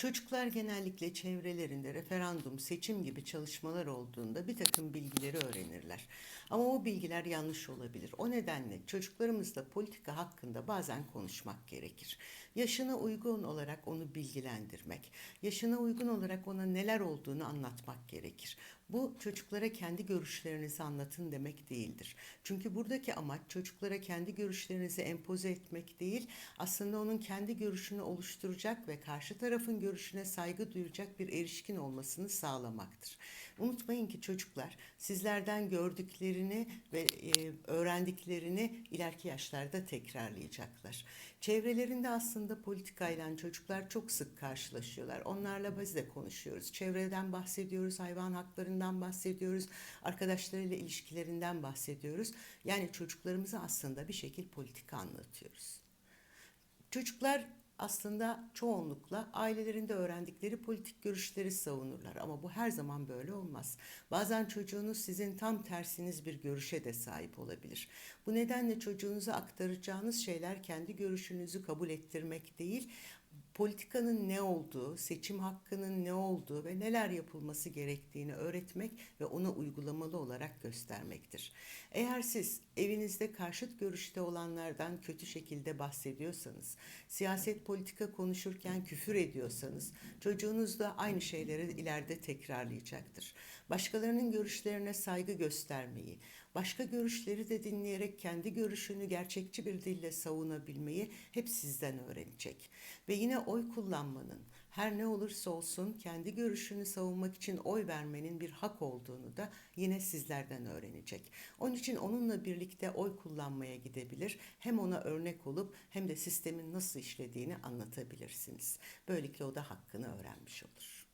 Çocuklar genellikle çevrelerinde referandum, seçim gibi çalışmalar olduğunda bir takım bilgileri öğrenirler. Ama o bilgiler yanlış olabilir. O nedenle çocuklarımızla politika hakkında bazen konuşmak gerekir. Yaşına uygun olarak onu bilgilendirmek, yaşına uygun olarak ona neler olduğunu anlatmak gerekir. Bu çocuklara kendi görüşlerinizi anlatın demek değildir. Çünkü buradaki amaç çocuklara kendi görüşlerinizi empoze etmek değil, aslında onun kendi görüşünü oluşturacak ve karşı tarafın görüşüne saygı duyacak bir erişkin olmasını sağlamaktır. Unutmayın ki çocuklar sizlerden gördüklerini ve e, öğrendiklerini ileriki yaşlarda tekrarlayacaklar. Çevrelerinde aslında politikayla çocuklar çok sık karşılaşıyorlar. Onlarla biz de konuşuyoruz. Çevreden bahsediyoruz, hayvan haklarından bahsediyoruz, arkadaşlarıyla ilişkilerinden bahsediyoruz. Yani çocuklarımıza aslında bir şekil politika anlatıyoruz. Çocuklar aslında çoğunlukla ailelerinde öğrendikleri politik görüşleri savunurlar ama bu her zaman böyle olmaz. Bazen çocuğunuz sizin tam tersiniz bir görüşe de sahip olabilir. Bu nedenle çocuğunuza aktaracağınız şeyler kendi görüşünüzü kabul ettirmek değil, politikanın ne olduğu, seçim hakkının ne olduğu ve neler yapılması gerektiğini öğretmek ve ona uygulamalı olarak göstermektir. Eğer siz evinizde karşıt görüşte olanlardan kötü şekilde bahsediyorsanız, siyaset politika konuşurken küfür ediyorsanız, çocuğunuz da aynı şeyleri ileride tekrarlayacaktır. Başkalarının görüşlerine saygı göstermeyi, başka görüşleri de dinleyerek kendi görüşünü gerçekçi bir dille savunabilmeyi hep sizden öğrenecek. Ve yine oy kullanmanın her ne olursa olsun kendi görüşünü savunmak için oy vermenin bir hak olduğunu da yine sizlerden öğrenecek. Onun için onunla birlikte oy kullanmaya gidebilir. Hem ona örnek olup hem de sistemin nasıl işlediğini anlatabilirsiniz. Böylelikle o da hakkını öğrenmiş olur.